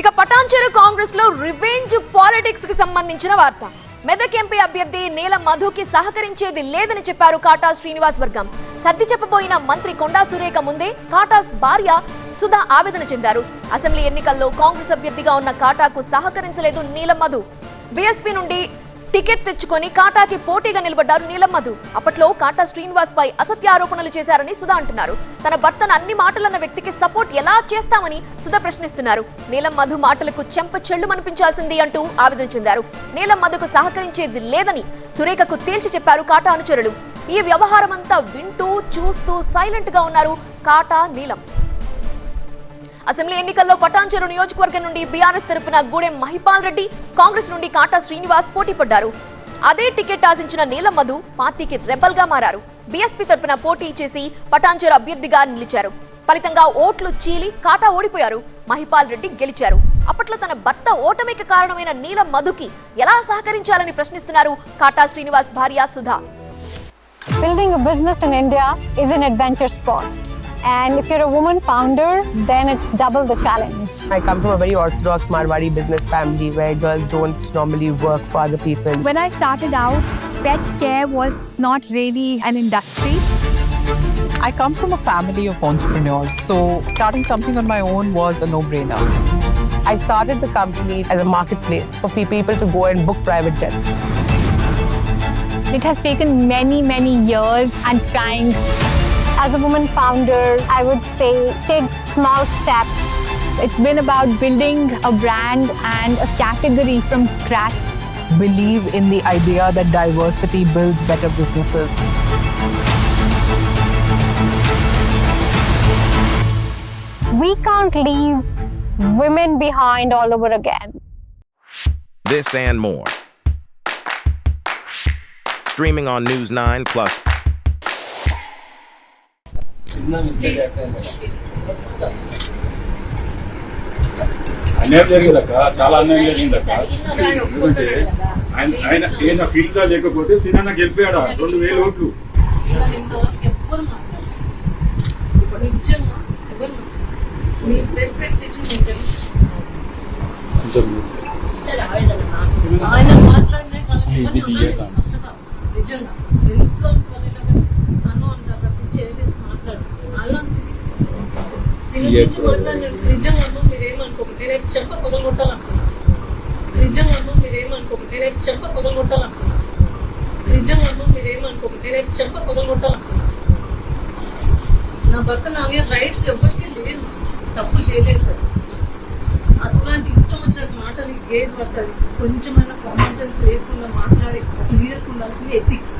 ఇక పటాన్చెరు కాంగ్రెస్లో రివెంజ్ పాలిటిక్స్కి సంబంధించిన వార్త. మెదక్ ఎంపీ అభ్యర్థి నీల మధుకి సహకరించేది లేదని చెప్పారు కాటా శ్రీనివాస్ వర్గం. సర్ది చెప్పబోయిన మంత్రి కొండా సురేఖ ముందే కాటాస్ భార్య సుధా ఆవేదన చెందారు. అసెంబ్లీ ఎన్నికల్లో కాంగ్రెస్ అభ్యర్థిగా ఉన్న కాటాకు సహకరించలేదు నీలం మధు. బీఎస్పీ నుండి టికెట్ తెచ్చుకొని కాటాకి పోటీగా నిలబడ్డారు నీలం మధు అప్పట్లో కాటా శ్రీనివాస్ పై అసత్య ఆరోపణలు చేశారని సుధా అంటున్నారు. తన భర్తను అన్ని మాటలన్న వ్యక్తికి సపోర్ట్ ఎలా చేస్తామని సుధా ప్రశ్నిస్తున్నారు. నీలం మధు మాటలకు చెంప చెల్లు మనిపించాల్సింది అంటూ ఆవేదన చెందారు. నీలం మధుకు సహకరించేది లేదని సురేఖకు తేల్చి చెప్పారు కాటా అనుచరులు. ఈ వ్యవహారం అంతా వింటూ చూస్తూ సైలెంట్గా ఉన్నారు కాటా నీలం. అసెంబ్లీ ఎన్నికల్లో పటాన్చెరు నియోజకవర్గం నుండి బీఆర్ఎస్ తరపున గూడెం మహిపాల్ రెడ్డి కాంగ్రెస్ నుండి కాటా శ్రీనివాస్ పోటీ పడ్డారు అదే టికెట్ ఆశించిన నీలం మధు పార్టీకి రెబల్గా మారారు. బీఎస్పీ తరపున పోటీ చేసి పటాన్చెరు అభ్యర్థిగా నిలిచారు. ఫలితంగా ఓట్లు చీలి కాటా ఓడిపోయారు. మహిపాల్ రెడ్డి గెలిచారు. అప్పట్లో తన భర్త ఓటమికి కారణమైన నీలం మధుకి ఎలా సహకరించాలని ప్రశ్నిస్తున్నారు కాటా శ్రీనివాస్ భార్య Sudha. Building a business in India is an adventure sport. And if you're a woman founder, then it's double the challenge. I come from a very orthodox Marwari business family where girls don't normally work for other people. When I started out, pet care was not really an industry. I come from a family of entrepreneurs, so starting something on my own was a no brainer. I started the company as a marketplace for people to go and book private jets. It has taken many, many years and trying. As a woman founder, I would say take small steps. It's been about building a brand and a category from scratch. Believe in the idea that diversity builds better businesses. We can't leave women behind all over again. This and more. Streaming on News 9 Plus. అన్యాయం జరిగిందక్క చాలా అన్యాయం జరిగిందక్క. ఎందుకంటే ఆయన ఆయన ఈయన ఫీల్డ్లో లేకపోతే సినిమా గెలిపాడా? రెండు వేల ఓట్లు. ఇంతవరకు ఎవ్వరు మాట్లాడలేదు పగలగొట్టాలనుకున్నాను నా భర్త నా మీద రైట్స్ ఎవరికి లేదు. తప్పు చేయలేదు కదా. అట్లాంటి ఇష్టం వచ్చినట్టు మాటలు ఏది పడుతుంది కొంచెమైనా కామన్ సెన్స్ లేకుండా మాట్లాడే లీడర్కి ఉండాల్సింది ఎథిక్స్